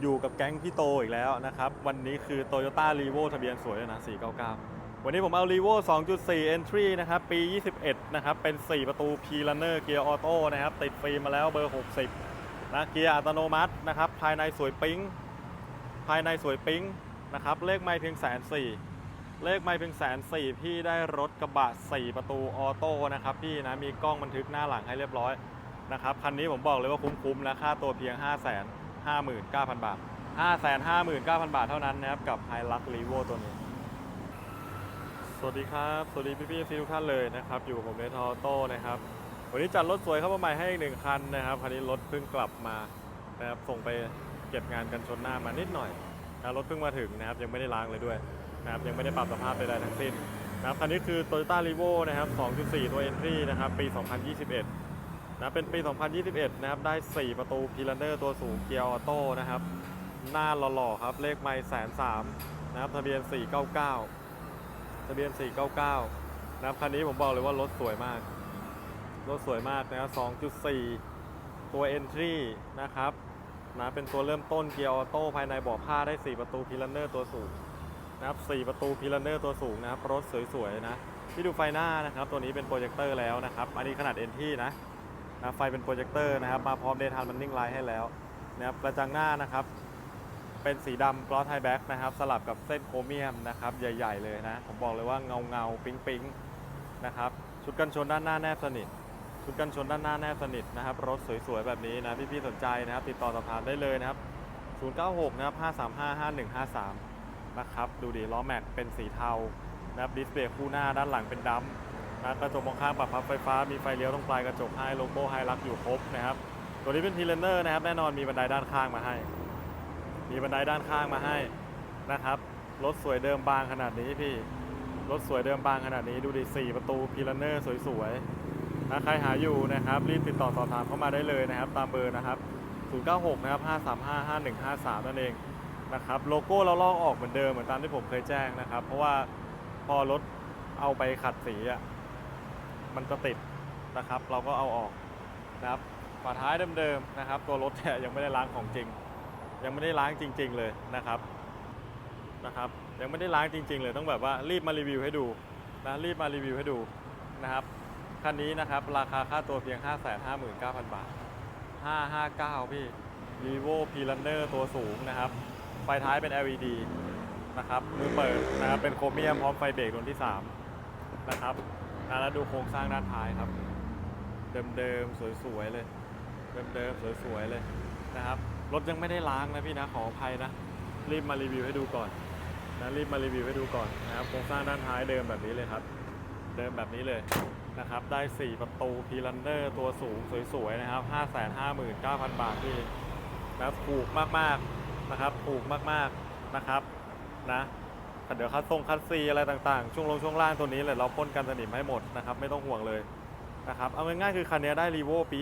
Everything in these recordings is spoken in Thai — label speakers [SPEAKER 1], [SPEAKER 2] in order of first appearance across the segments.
[SPEAKER 1] อยู่กับแก๊งพี่โตอีกแล้วนะครับ วันนี้คือ Toyota r e v o ทะเบียนสวยเลยนะ 499 วันนี้ผมเอา r e v o 2.4 Entry นะครับ ปี 21 นะครับ เป็น 4 ประตู P Runner เกียร์ออโต้นะครับ ติดฟิล์มมาแล้วเบอร์ 60 นะ เกียร์อัตโนมัตินะครับ ภายในสวยปิ๊ง ภายในสวยปิ๊งนะครับ เลขไม่เพียงแสนสี่เลขไม่เพียงแสนสี่พี่ได้รถกระบะ 4 ประตูออโต้นะครับพี่นะ มีกล้องบันทึกหน้าหลังให้เรียบร้อยนะครับ คันนี้ผมบอกเลยว่าคุ้มๆนะ ค่าตัวเพียง5 5 9 0 0 0 บาท 5 5 9 0 0 0 บาทเท่านั้นนะครับ กับ h i l u x r e v o ตัวนี้ สวัสดีครับ สวัสดีพี่พี่ๆทุกท่านเลยนะครับ อยู่กับผมเนทอโต้นะครับ วันนี้จัดรถสวยเข้ามาใหม่ให้อีกหนึ่งคันนะครับ คันนี้รถเพิ่งกลับมานะครับส่งไปเก็บงานกันชนหน้ามานิดหน่อยนะรถเพิ่งมาถึงนะครับ ยังไม่ได้ล้างเลยด้วยนะครับยังไม่ได้ปรับสภาพใดๆทั้งสิ้นนะครับคันนี้คือ Toyota r e v o นะครับ 2.4 ตัว Entry นะครับ ปี 2021 นะเป็นปี 2021 นะครับ ได้ 4 ประตูพีลันเดอร์ตัวสูงเกียร์ออโต้นะครับ หน้าหล่อๆครับ เลขไม่แสนสามนะครับ ทะเบียน 499 ทะเบียน 499 นะครับ คันนี้ผมบอกเลยว่ารถสวยมาก รถสวยมากนะครับ2.4 ตัว Entry นะครับ นะ เป็นตัวเริ่มต้นเกียร์ออโต้ภายในเบ่อผ้าได้ 4 ประตูพีลันเนอร์ตัวสูงนะครับ 4 ประตูพีลันเนอร์ตัวสูงนะครับ รถสวยๆนะ ที่ดูไฟหน้านะครับ ตัวนี้เป็นโปรเจคเตอร์แล้วนะครับ อันนี้ขนาด NT นะ นะไฟเป็นโปรเจคเตอร์นะครับ มาพร้อมเดย์ทันมันนิ่งไลท์ให้แล้วนะครับกระจังหน้านะครับ เป็นสีดำกลอสไฮแบ็กนะครับ สลับกับเส้นโครเมียมนะครับ ใหญ่ ๆ เลยนะ ผมบอกเลยว่าเงาเงาๆปิ๊งปิ๊งๆนะครับ ชุดกันชนด้านหน้าแนบสนิท ชุดกันชนด้านหน้าแนบสนิทนะครับ รถสวย ๆ แบบนี้นะ พี่ ๆ สนใจนะครับ ติดต่อสอบถามได้เลยนะครับ 096 นะครับ 535 5153 นะครับ ดูดิล้อแม็กเป็นสีเทานะครับดิสเพลย์คู่หน้าด้านหลังเป็นดำ กระจกมองข้างปรับพับไฟฟ้ามีไฟเลี้ยวตรงปลายกระจกให้โลโก้ไฮรักอยู่ครบนะครับตัวนี้เป็นพีเลนเนอร์นะครับแน่นอนมีบันไดด้านข้างมาให้ มีบันไดด้านข้างมาให้นะครับรถสวยเดิมบางขนาดนี้พี่รถสวยเดิมบางขนาดนี้ดูดิ4ประตูพีลันเนอร์สวยๆนะใครหาอยู่นะครับรีบติดต่อสอบถามเข้ามาได้เลยนะครับ ตามเบอร์นะครับ 096 นะครับ 535 5153 นั่นเองนะครับโลโก้เราลอกออกเหมือนเดิมเหมือนตามที่ผมเคยแจ้งนะครับ เพราะว่าพอรถเอาไปขัดสีอะ มันจะติดนะครับ เราก็เอาออกนะครับฝาท้ายเดิมๆนะครับ ตัวรถเนี่ยยังไม่ได้ล้างของจริง ยังไม่ได้ล้างจริง ๆ เลยนะครับนะครับยังไม่ได้ล้างจริง ๆ เลยต้องแบบว่ารีบมารีวิวให้ดูนะรีบมารีวิวให้ดูนะครับคันนี้นะครับราคาค่าตัวเพียง 559,000 บาท 559 พี่ r e v o p l u n n e r ตัวสูงนะครับไฟท้ายเป็น LED นะครับมือเปิดนะครับเป็นโครเมียมพร้อมไฟเบรกดวงที่ 3 นะครับ อะแล้วดูโครงสร้างด้านท้ายครับ เดิมๆสวยๆเลย เดิมๆสวยๆเลยนะครับ รถยังไม่ได้ล้างนะพี่นะขออภัยนะ รีบมารีวิวให้ดูก่อนนะรีบมารีวิวให้ดูก่อนนะครับโครงสร้างด้านท้ายเดิมแบบนี้เลยครับ เดิมแบบนี้เลยนะครับ ได้ 4 ประตูพีลันเดอร์ตัวสูงสวยๆนะครับ 559,000 บาทพี่นะถูกมากๆนะครับถูกมากๆนะครับนะ เดี๋ยวคัดทรงคัดซีอะไรต่างๆ ช่วงลงช่วงล่างตัวนี้เลยเราพ่นกันสนิมให้หมดนะครับไม่ต้องห่วงเลยนะครับเอาง่ายๆคือคันนี้ได้รีโวปี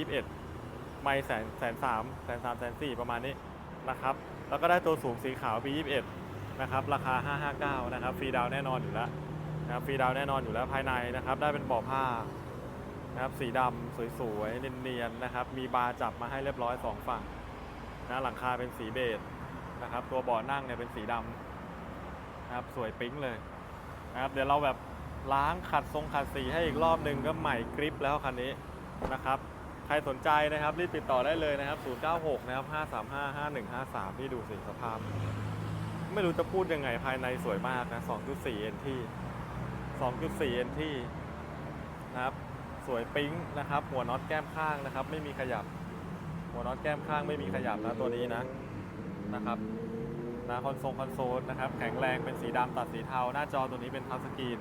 [SPEAKER 1] 21ไม่แสนแสนสามแสนสามแสนสี่ประมาณนี้นะครับแล้วก็ได้ตัวสูงสีขาวปี21นะครับราคา 559 นะครับฟรีดาวแน่นอนอยู่แล้วนะครับฟรีดาวแน่นอนอยู่แล้วภายในนะครับได้เป็นเบาะผ้านะครับสีดำสวยๆเนียนๆนะครับมีบาร์จับมาให้เรียบร้อยสองฝั่งนะหลังคาเป็นสีเบจนะครับตัวเบาะนั่งเนี่ยเป็นสีดำ นะครับสวยปิ๊งเลยนะครับเดี๋ยวเราแบบล้างขัดทรงขัดสีให้อีกรอบหนึ่งก็ใหม่กริปแล้วคันนี้นะครับใครสนใจนะครับรีบติดต่อได้เลยนะครับ 096 นะครับ 535 5153ที่ดูสิสภาพ ไม่รู้จะพูดยังไงภายในสวยมากนะ 2.4 NT 2.4 NT นะครับ สวยปิ๊งนะครับ หัวน็อตแก้มข้างนะครับ ไม่มีขยับ หัวน็อตแก้มข้างไม่มีขยับนะตัวนี้นะนะครับ นะคอนโซลคอนโซลนะครับแข็งแรงเป็นสีดำตัดสีเทา หน้าจอตัวนี้เป็นทัชสกรีน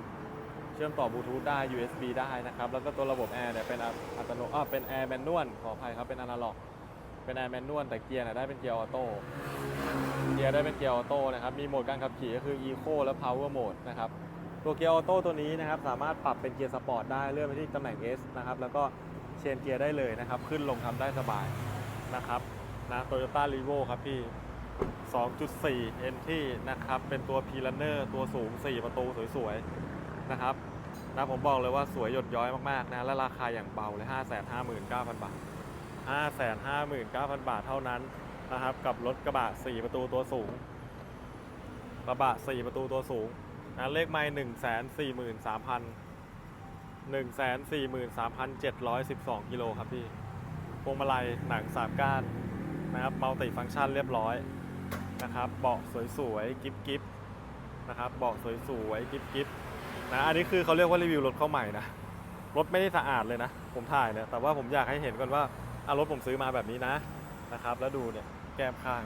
[SPEAKER 1] เชื่อมต่อบลูทูธได้ USB ได้นะครับ แล้วก็ตัวระบบแอร์เนี่ยเป็นอัตโนอ่าเป็นแอร์แมนนวลขออภัยครับเป็นอนาล็อก เป็นแอร์แมนนวลแต่เกียร์เนี่ยได้เป็นเกียร์ออโต้เกียร์ได้เป็นเกียร์ออโต้นะครับมีโหมดการขับขี่ก็คือ Eco และ Power Mode นะครับตัวเกียร์ออโต้ตัวนี้นะครับสามารถปรับเป็นเกียร์สปอร์ตได้เลื่อนไปที่ตำแหน่ง S นะครับแล้วก็เชนเกียร์ได้เลยนะครับขึ้นลงทำได้สบายนะครับนะโตโยต้ารีโวครับพี่ 2.4 NT นะครับ เป็นตัว P Runner ตัวสูง 4 ประตูสวยๆ นะครับนะผมบอกเลยว่าสวยหยดย้อยมากๆนะ และราคาอย่างเบาเลย 559,000 บาท 559,000 บาทเท่านั้นนะครับ กับรถกระบะ 4 ประตูตัวสูง กระบะ 4 ประตูตัวสูงนะเลขไมล์1 4 3 0 0 1 4 3 7 1 2 กิโลครับพี่ พวงมาลัยหนังสามก้านนะครับ มัลติฟังก์ชันเรียบร้อย นะครับเบาะสวยๆ กิฟกิฟนะครับเบาะสวยๆ กิฟกิฟนะอันนี้คือเขาเรียกว่ารีวิวรถเข้าใหม่นะรถไม่ได้สะอาดเลยนะ ผมถ่ายเนี่ยแต่ว่าผมอยากให้เห็นก่อนว่าอะรถผมซื้อมาแบบนี้นะนะครับ แล้วดูเนี่ยแก้มข้าง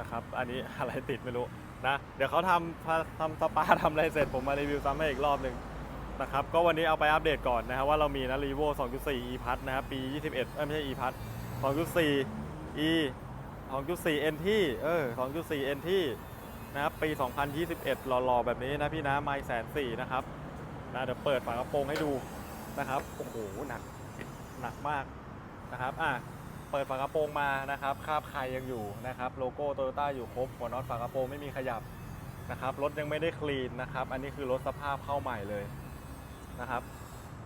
[SPEAKER 1] นะครับ อันนี้อะไรติดไม่รู้นะเดี๋ยวเขาทำทำสปาทำอะไรเสร็จผมมารีวิวซ้ำให้อีกรอบหนึ่งนะครับก็วันนี้เอาไปอัปเดตก่อนนะครับว่าเรามีนะ r ีโว2.4 e p a s นะครับปี 21 เอ้ยไม่ใช่ e p a s 2.4 e 2.4 NT เออ 2.4 NT นะครับปี 2021 หล่อๆ แบบนี้นะพี่นะไม่แสนสี่นะครับนะเดี๋ยวเปิดฝากระโปรงให้ดูนะครับโอ้โหหนักหนักมากนะครับอะเปิดฝากระโปรงมานะครับคาบใครยังอยู่นะครับโลโก้โตโยต้าอยู่ครบหัวน็อตฝากระโปรงไม่มีขยับนะครับรถยังไม่ได้คลีนนะครับอันนี้คือรถสภาพเข้าใหม่เลยนะครับ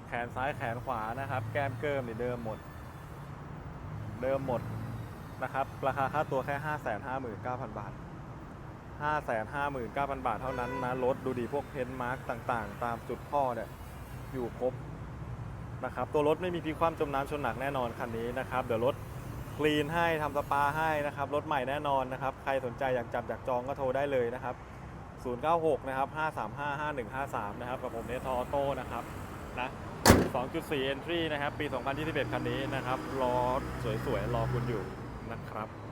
[SPEAKER 1] แขนซ้ายแขนขวานะครับ แก้มเกิมนี่เดิมหมด เดิมหมด นะครับ ราคาค่าตัวแค่ 5 5 9 0 0 0 บาท 5 5 9 0 0 0 บาทเท่านั้นนะรถดูดีพวกเพนมาร์กต่างๆ ตามจุดพ่อเนี่ยอยู่ครบนะครับ ตัวรถไม่มีพิคว่ำจมน้ำชนหนักแน่นอนคันนี้นะครับ เดี๋ยวรถคลีนให้ทำสปาให้นะครับ รถใหม่แน่นอนนะครับ ใครสนใจอยากจับอยากจองก็โทรได้เลยนะครับ 096 นะครับ 535 5153 นะครับ กับผมเนทออโต้นะครับนะ2.4 entry นะครับ ปี 2021 คันนี้นะครับ รอสวยๆ รอคุณอยู่ นะครับ